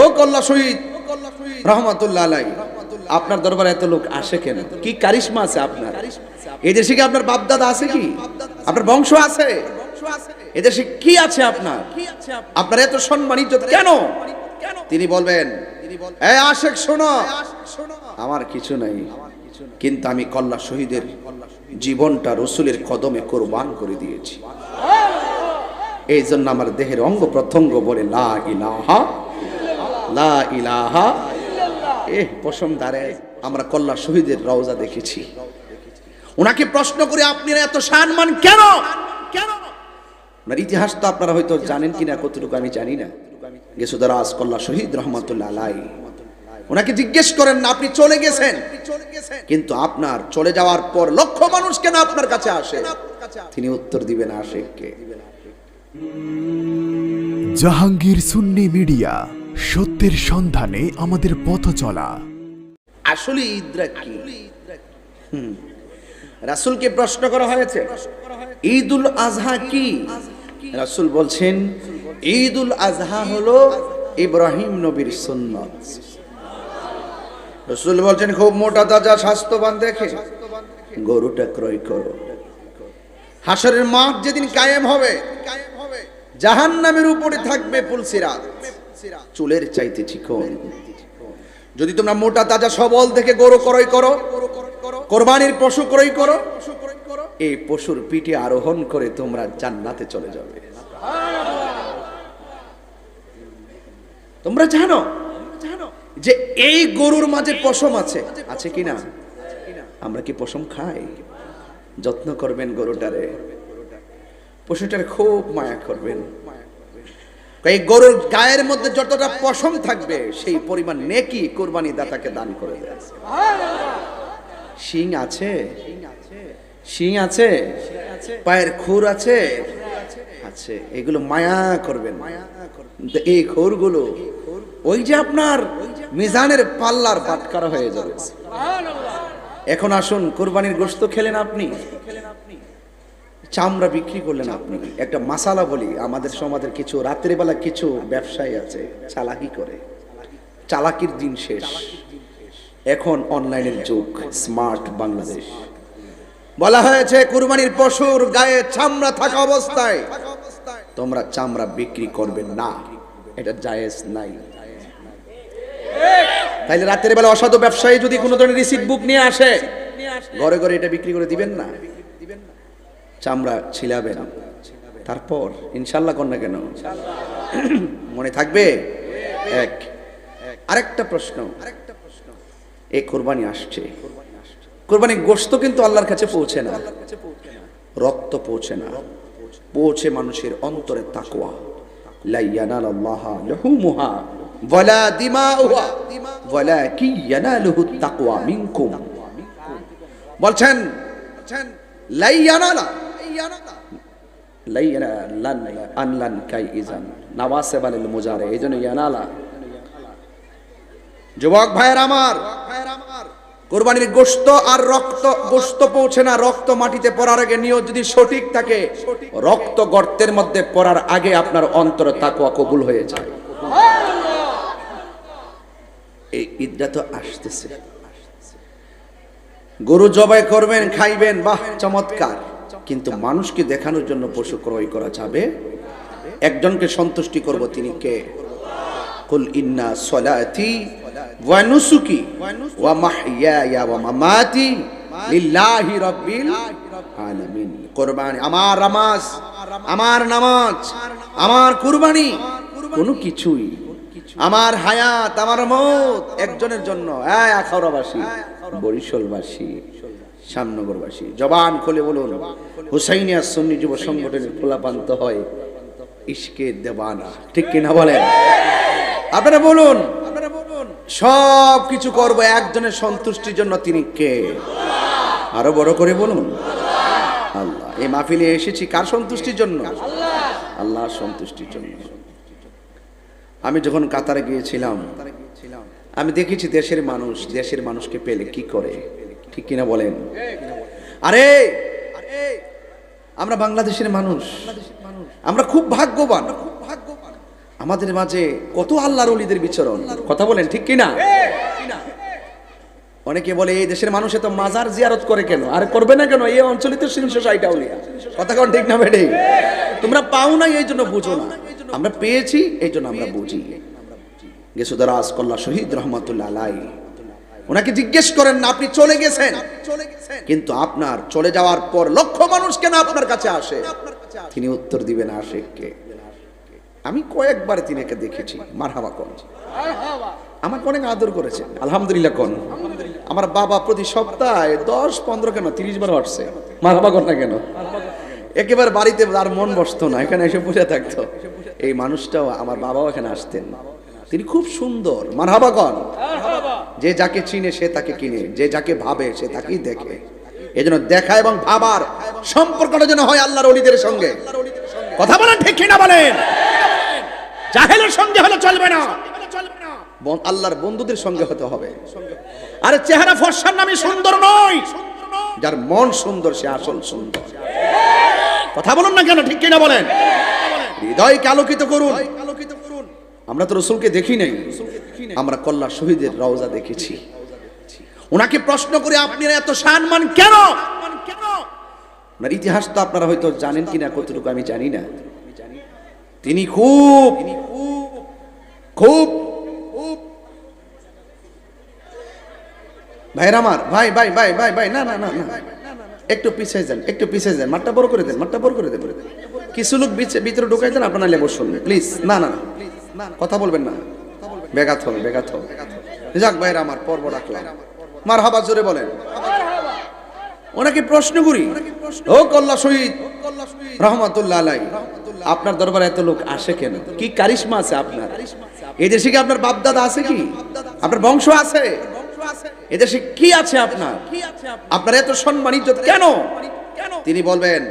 ও কল্লা শহীদ, রহমতুল্লাহ আলাই আপনার দরবারে এত লোক আসে কেন? কি কারিশমা আছে আপনার? এদেশে কি আপনার বাপদাদা আছে কি? আপনার বংশ আছে? এদেশে কি আছে আপনার? আপনার এত সম্মানিত কেন? তিনি বলবেন আশেক, শোনো, আমার কিছু নাই, কিন্তু আমি কল্লা শহীদের জীবনটা রসুলের কদমে কোরবান করে দিয়েছি। এই জন্য আমার দেহের অঙ্গ প্রত্যঙ্গ বলে লা ইলাহা আমরা কল্লা শহীদের রওজা দেখেছি। ওনাকে প্রশ্ন করে, আপনারা এত সম্মান কেন? কেন? ইতিহাস তো আপনারা হয়তো জানেন কিনা, কতটুকু আমি জানি না। গেসুদারাজ কল্লা শহীদ রহমতুল্লাহ আলাই ওনাকে জিজ্ঞেস করেন না আপনি চলে গেছেন? কিন্তু আপনার চলে যাওয়ার পর লক্ষ মানুষ কেন আপনার কাছে আসে? তিনি উত্তর দিবেন, আশেককে। জাহাঙ্গীর সুন্নি মিডিয়া। সত্যের সন্ধানে আমাদের পথ চলা। আসলে ঈদরা কি। রাসূলকে প্রশ্ন করা হয়েছে, ঈদুল আজহা কি? রাসূল বলছেন, ঈদুল আজহা হলো ইব্রাহিম নবীর সুন্নত। রসুল বলছেন, খুব মোটা তাজা স্বাস্থ্যবান দেখে গরুটা ক্রয় করো। হাসরের মাঠ যেদিন কায়েম হবে, জাহান্নামের উপরে থাকবে পুলসিরাত চুলের চাইতে চিকন যদি তোমরা মোটা তাজা সবল থেকে গরু ক্রয় করো কোরবানির পশু ক্রয় করো এই পশুর পিঠে আরোহণ করে তোমরা জান্নাতে চলে যাবে। তোমরা জানো যে এই গরুর মাঝে পশম আছে। আছে কি না? আমরা কি পশম খাই? যত্ন করবেন গরুটারে। পশুটার খুব মায়া করবেন। এই গরুর গায়ের মধ্যে যতটা পশম থাকবে, সেই পরিমাণ নেকি কোরবানি দাতাকে দান করে দেয়। শিং আছে? শিং আছে? পায়ের খুর আছে? আছে। এগুলো মায়া করবেন। এই খুরগুলো, ওই যে আপনার মিজানের পাল্লার বাটকারা হয়ে যাবে। এখন আসুন, কোরবানির গোশত খেলেন আপনি? চামড়া বিক্রি করলেন আপনি। একটা মাসালা বলি আমাদের সমাজের কিছু রাত্রিবেলা কিছু ব্যবসায়ী আছে চালাকি করে। চালাকির দিন শেষ। এখন অনলাইনের যুগ স্মার্ট বাংলাদেশ। বলা হয়েছে কুরবানির পশুর গায়ে চামড়া থাকা অবস্থায়। তোমরা চামড়া বিক্রি করবে না এটা জায়েজ নাই। তাইলে রাতের বেলা অসাধু ব্যবসায়ী যদি কোনো ধরনের রিসিট বুক নিয়ে আসে। ঘরে ঘরে এটা বিক্রি করে দিবেন না? চামড়া ছিলাবে না। তারপর ইনশাল্লাহ কন্যা কেন? মনে থাকবে? এক। আরেকটা প্রশ্ন। আরেকটা প্রশ্ন এই কোরবানি আসছে। কোরবানি গোস্ত কিন্তু আল্লাহর কাছে পৌঁছে না। রক্ত পৌঁছে না। পৌঁছে মানুষের অন্তরে মিনকুম। বলছেন ইয়ানালা লাই ইয়ানা লান আনলান কাই ইজান নাওয়াসে বালিল মুজারে এই জন্য ইয়ানালা যুবক ভাইয়ের আমার কোরবানির গোস্ত আর রক্ত গোস্ত পৌঁছে না রক্ত মাটিতে পড়ার আগে নিয়ত যদি সঠিক থাকে রক্ত গর্তের মধ্যে পড়ার আগে আপনার অন্তর তাকুয়া কবুল হয়ে যায়। এই ঈদটা তো আসতেছে। গরু জবাই করবেন খাইবেন বাহ চমৎকার। কিন্তু মানুষকে দেখানোর জন্য পশু ক্রয় করা যাবে। একজনকে সন্তুষ্টি করব তিনি কে? কুল ইন্না সলাতি ওয়া নুসুকি ওয়া মাহইয়ায়া ওয়া মামাতি লিল্লাহি রাব্বিল আলামিন। কুরবানি, আমার নামাজ আমার নামাজ, আমার কুরবানি। কোনো কিছুই, আমার হায়াত, আমার মত একজনের জন্য। এই আখাউড়াবাসী, বরিশালবাসী। শ্যামনগরবাসী জবান খুলে বলুন, হুসাইনিয়া সুন্নি যুব সংগঠনের খোলাপান্ত হয়, ইশকে দেবানা। ঠিক কিনা বলেন? আপনারা বলুন, সব কিছু করব একজনের সন্তুষ্টির জন্য তিনি কে? আরও বড় করে বলুন, আল্লাহ। এই মাহফিলে এসেছি কার সন্তুষ্টির জন্য? আল্লাহ সন্তুষ্টির জন্য। আমি যখন কাতারে গিয়েছিলাম, আমি দেখেছি দেশের মানুষ, দেশের মানুষকে পেলে কি করে? ঠিক কিনা বলেন? আরে আমরা বাংলাদেশের মানুষ। আমরা খুব ভাগ্যবান। আমাদের মাঝে কত আল্লাহর অলিদের বিচরণ। কথা বলেন ঠিক কিনা? অনেকে বলে এই দেশের মানুষ এত মাজার জিয়ারত করে কেন? আর করবে না কেন? এই অঞ্চলে তো তিনশো ষাটটা উলিয়া কথা কোন ঠিক না বেডে? তোমরা পাও না এই জন্য বুঝো না। আমরা পেয়েছি এই জন্য আমরা বুঝি। গেসুদারাজ কল্লা শহীদ রহমতুল্লাহ আলাই ওনাকে জিজ্ঞেস করেন, না, আপনি চলে গেছেন? কিন্তু আপনার চলে যাওয়ার পর লক্ষ মানুষ কেন আপনার কাছে আসে? তিনি উত্তর দিবেন আশেককে আমি কয়েকবার তিনাকে দেখেছি, মারহাবা কোন। আমাকে অনেক আদর করেছে আলহামদুলিল্লাহ কোন। আমার বাবা প্রতি সপ্তাহে দশ, পনেরো কেন, তিরিশ বার হটছে। মারহাবা কর না কেন? একেবারে বাড়িতে আর মন বসতো না, এখানে এসে বসে থাকতো। এই মানুষটাও, আমার বাবাও এখানে আসতেন। তিনি খুব সুন্দর। মারহাবা কন। যে যাকে চিনে সে তাকে কিনে যে যাকে ভাবে সে তাকেই দেখে। এজন্য দেখা এবং ভাবার সম্পর্কটা যেন হয় আল্লাহর অলিদের সঙ্গে। কথা বলেন ঠিক কিনা বলেন? জাহেলের সঙ্গে হলে চলবে না। আল্লাহর বন্ধুদের সঙ্গে হতে হবে। আরে চেহারা ফর্সার নামে সুন্দর নয়। যার মন সুন্দর সে আসল সুন্দর। কথা বলুন না কেন ঠিক কিনা বলেন? হৃদয়কে আলোকিত করুন। আমরা তো রসুলকে দেখি নাই। আমরা কল্লা শহীদের রওজা দেখেছি। ওনাকে প্রশ্ন করে আপনারা এত সম্মান কেন? ওনার ইতিহাস তো আপনারা হয়তো জানেন কিনা, কতটুকু আমি জানি না। তিনি খুব খুব, ভাইয়ের আমার, ভাই ভাই ভাই ভাই ভাই, না না না না। একটু পিছিয়ে যান, একটু পিছিয়ে যান, মাঠটা বড় করে দেন, মাঠটা বড় করে দেন কিছু লোক ভিতরে ঢুকাই দেন, আপনার নাইলে বসুন প্লিজ না না না। কথা বলবেন না? বেগাত হবে বেগাত হবে। যাক ভাইয়ের আমার পর্ব রাখলাম। মার হাবা জোরে বলেন। ওনাকে প্রশ্ন করি। ও কল্লা শহীদ, রহমতুল্লাহ আলাই, আপনার দরবারে এত লোক আসে কেন? কি কারিশমা আছে আপনার? এই দেশে কি আপনার বাপদাদা আছে কি? আপনার বংশ আছে? এদেশে কি আছে আপনার? আপনার এত সম্মান ইজ্জত কেন? তিনি বলবেন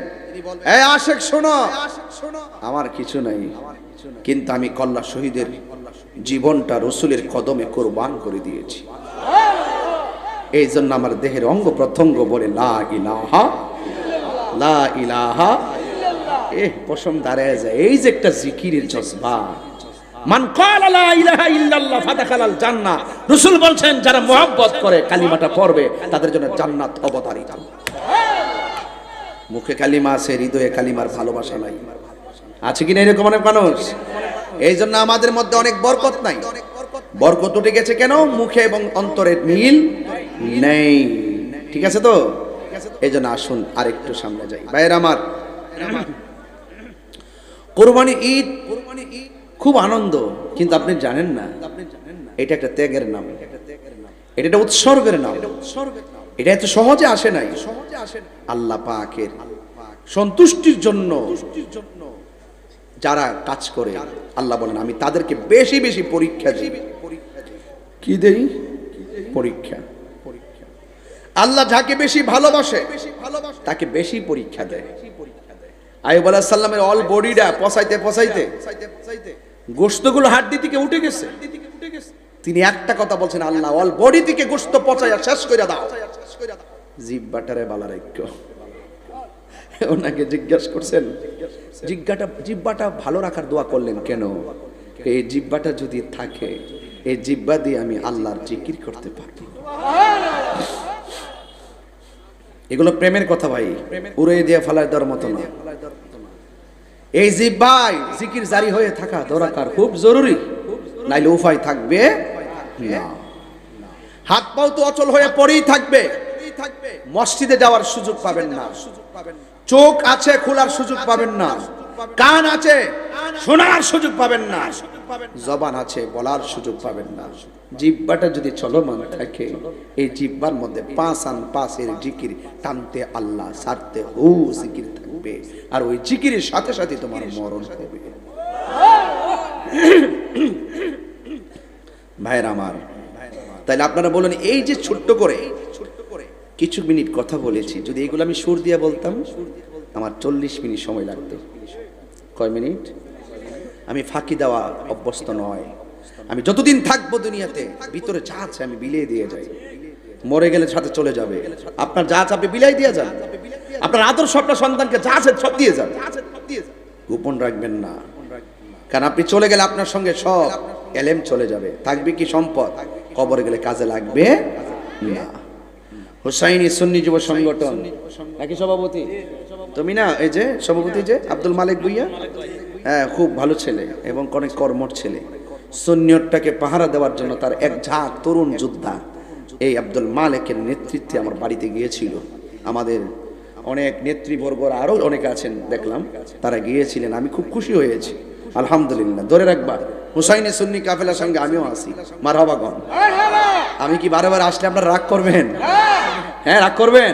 এই আশেক শোনো। আমার কিছু নাই। কিন্তু আমি কল্লা শহীদের জীবনটা রসুলের কদমে কোরবান করে দিয়েছি। এই জন্য আমার দেহের অঙ্গ প্রত্যঙ্গ বলে লা ইলাহা লা ইলাহা এ পশম দাঁড়ায় যায়। এই যে একটা জিকিরের জজবা। মান ক্বালা লা ইলাহা ইল্লাল্লাহ ফাদাখালাল জান্নাহ। রাসূল বলছেন যারা মুহাব্বত করে কালিমাটা পড়বে তাদের জন্য জান্নাত অবতারিত। মুখে কালিমা আছে, হৃদয়ে কালিমার ভালোবাসা নাই। আছে কিনা এরকম অনেক মানুষ? এই জন্য আমাদের মধ্যে অনেক বরকত নাই। বরকত উঠে গেছে কেন? মুখে এবং অন্তরের মিল নেই। ঠিক আছে তো? এই জন্য আসুন আরেকটু সামনে যাই। ভাইয়ের আমার, কোরবানি ঈদ কোরবানি ঈদ খুব আনন্দ, কিন্তু আপনি জানেন না এটা একটা ত্যাগের নাম। এটা একটা উৎসর্গের নাম। এটা এত সহজে আসে নাই। আল্লাহ পাকের সন্তুষ্টির জন্য যারা কাজ করে আল্লাহ বলেন আমি তাদেরকে বেশি বেশি পরীক্ষা দিই। কি দেই? পরীক্ষা। আল্লাহ যাকে বেশি ভালোবাসে তাকে বেশি পরীক্ষা দেয়। আয়ুব আলাহ সাল্লামের অল বডিটা পচাইতে পচাইতে। গোস্তগুলো হাড্ডি থেকে উঠে গেছে। তিনি একটা কথা বলছেন আল্লাহ অল বডি থেকে গোস্ত পচাইয়া শেষ করে দাও। জিব্বাটারে বালা রাখ্য ওনাকে জিজ্ঞাসা করছেন, জিজ্ঞাটা জিব্বাটা ভালো রাখার দোয়া করলেন কেন? এই জিব্বাটা যদি থাকে, এই জিব্বা দিয়ে আমি আল্লাহর জিকির করতে পারব। এগুলো প্রেমের কথা ভাই উড়ে দিয়ে ফালায় দেওয়ার মতো না। এই জিব্বাই জিকির জারি হয়ে থাকা দরকার খুব জরুরি, নাইলে উপায় থাকবে হাত পাও তো অচল হয়ে পড়েই থাকবে। মসজিদে যাওয়ার সুযোগ পাবেন না। চোখ আছে খোলার সুযোগ পাবেন না। কান আছে শোনার সুযোগ পাবেন না। জবান আছে বলার সুযোগ পাবেন না। জিব্বাটা যদি চলমান থাকে এই জিব্বার মধ্যে পাঁচ আন পাঁচের জিকির টানতে আল্লাহ সারতে হু জিকির থাকবে। আর ওই জিকিরের সাথে সাথে তোমার মরণ হবে। ভাইয়ের আমার তাইলে আপনারা বলুন এই যে ছোট্ট করে কিছু মিনিট কথা বলেছি। যদি এগুলো আমি সুর দিয়ে বলতাম, আমার চল্লিশ মিনিট সময় লাগতো। কয় মিনিট? আমি ফাঁকি দেওয়া অভ্যস্ত নয়। আমি যতদিন থাকব দুনিয়াতে, ভিতরে যা আছে আমি বিলিয়ে দিয়ে যাই। মরে গেলে সাথে চলে যাবে। আপনার যা আছে আপনি বিলাই দিয়ে যান। আপনার আদর্শ, আপনার সন্তানকে যা আছে সব দিয়ে যান। গোপন রাখবেন না। কারণ আপনি চলে গেলে আপনার সঙ্গে সব এলেম চলে যাবে। থাকবে কি সম্পদ? কবরে গেলে কাজে লাগবে না। হুসাইনি সুন্নি যুব সংগঠন। নাকি সভাপতি? তুমি না এই যে সভাপতি যে আব্দুল মালিক ভুইয়া? হ্যাঁ খুব ভালো ছেলে এবং অনেক কর্মর ছেলে। সুন্নিয়তটাকে পাহারা দেওয়ার জন্য তার এক ঝাঁক তরুণ যোদ্ধা। এই আব্দুল মালিকের নেতৃত্বে আমার বাড়িতে গিয়েছিল। আমাদের অনেক নেতৃবর্গরা আরও অনেকে আছেন দেখলাম। তারা গিয়েছিলেন। আমি খুব খুশি হয়েছি। আলহামদুলিল্লাহ, ধরে রাখবা, হুসাইনে সুন্নি কাফেলার সঙ্গে আমিও আছি। মারহাবাগন আমি কি বারে বারে আসলে আপনারা রাগ করবেন? হ্যাঁ রাগ করবেন?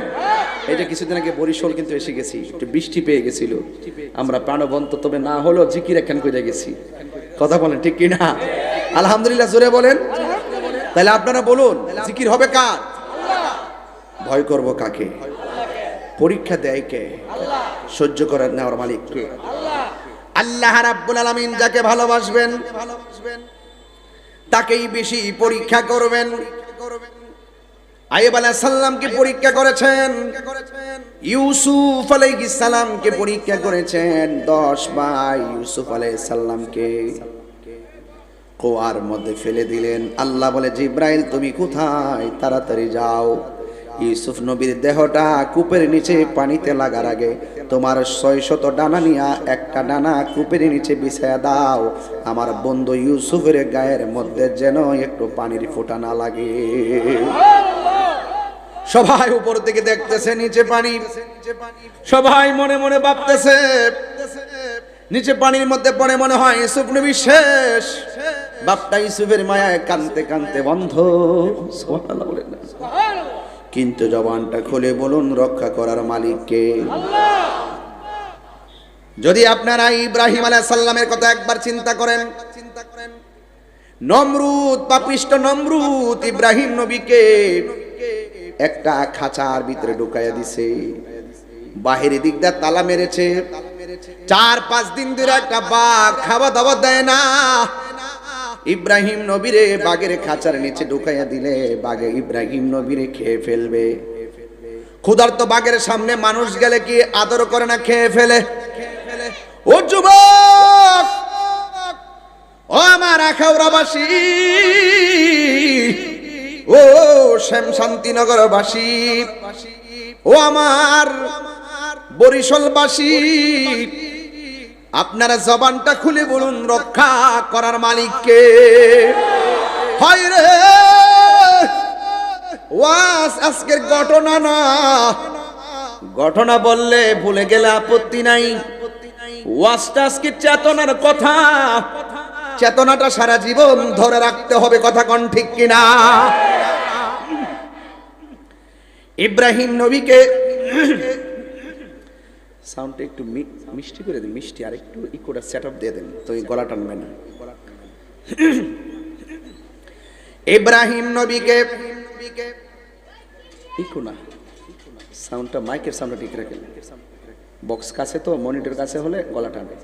যে কিছুদিন আগে বরিশাল কিন্তু এসে গেছি, একটু বৃষ্টি পেয়ে গেছিল। আমরা প্রাণবন্ত, তবে না হলেও জিকির একখান করে গেছি। কথা বলেন, ঠিক কি না আলহামদুলিল্লাহ, জোরে বলেন। তাহলে আপনারা বলুন, জিকির হবে কার? ভয় করব কাকে? পরীক্ষা দেয় কে? সহ্য করার নেওয়ার মালিক কে? আল্লাহ রাব্বুল আলামিন যাকে ভালোবাসবেন, তাকেই বেশি পরীক্ষা করবেন। আইব আলাইহিস সালামকে পরীক্ষা করেছেন? ইউসুফ আলাইহিস পরীক্ষা করেছেন? দশ ভাই ইউসুফ আলাইহিস সালামকে কোয়ার মধ্যে ফেলে দিলেন। আল্লাহ বলে, জিব্রাইল, তুমি কোথায়? তাড়াতাড়ি যাও। ইউসুফ নবীর দেহটা কূপের নিচে পানিতে লাগার আগে তোমার ছয় শত ডানা নিয়া একটা ডানা কূপের নিচে বিছায়া দাও। আমার বন্ধু ইউসুফের গায়ের মধ্যে যেন একটু পানির ফোঁটা না লাগে। সবাই উপর থেকে দেখতেছে, নিচে পানি। সবাই মনে মনে ভাবতেছে, নিচে পানির মধ্যে পড়ে মনে হয় ইউসুফ নবী শেষ। বাপটা ইউসুফের মায়ায় কানতে কানতে বন্ধ। বলেন। কিন্তু জবানটা খুলে বলুন রক্ষা করার মালিককে যদি আপনারা ইব্রাহিম আলাহ সাল্লামের কথা একবার চিন্তা করেন চিন্তা করেন নমরুদ, পাপিষ্ট নমরুদ ইব্রাহিম নবীকে একটা খাঁচার ভিতরে ঢুকাইয়া দিছে। বাহিরে দিয়ে তালা মেরেছে। চার পাঁচ দিন ধরে একটা বাঘ খাওয়া দাওয়া দেয় না। ইব্রাহিম নবীরে বাঘের খাঁচার নিচে ঢুকাইয়া দিলে বাঘে ইব্রাহিম নবীরে খেয়ে ফেলবে। ক্ষুধার্ত বাঘের সামনে মানুষ গেলে কি আদর করে না খেয়ে ফেলে? ও যুবক! ও আমার আখাউরাবাসী ও শ্যাম শান্তিনগরবাসী ও আমার বরিশালবাসী! আপনারা জবানটা খুলে বলুন, রক্ষা করার মালিককে ওয়াস আজকের ঘটনা না। ঘটনা বললে ভুলে গেলে আপত্তি নাই। আজকে চেতনার কথা। চেতনাটা সারা জীবন ধরে রাখতে হবে, কথা কন ঠিক কিনা? ইব্রাহিম নবীকে সাউন্ডটা একটু মিষ্টি করে দিন, মিষ্টি, আর একটু ইকোটা সেট আপ দিয়ে দেন, তো এই গলা টানবে না। ইব্রাহিম নবীকে ইকো না, সাউন্ডটা, মাইকের সাউন্ডটা ঠিক রাখেন। বক্স কাছে তো মনিটর কাছে হলে গলা টানবে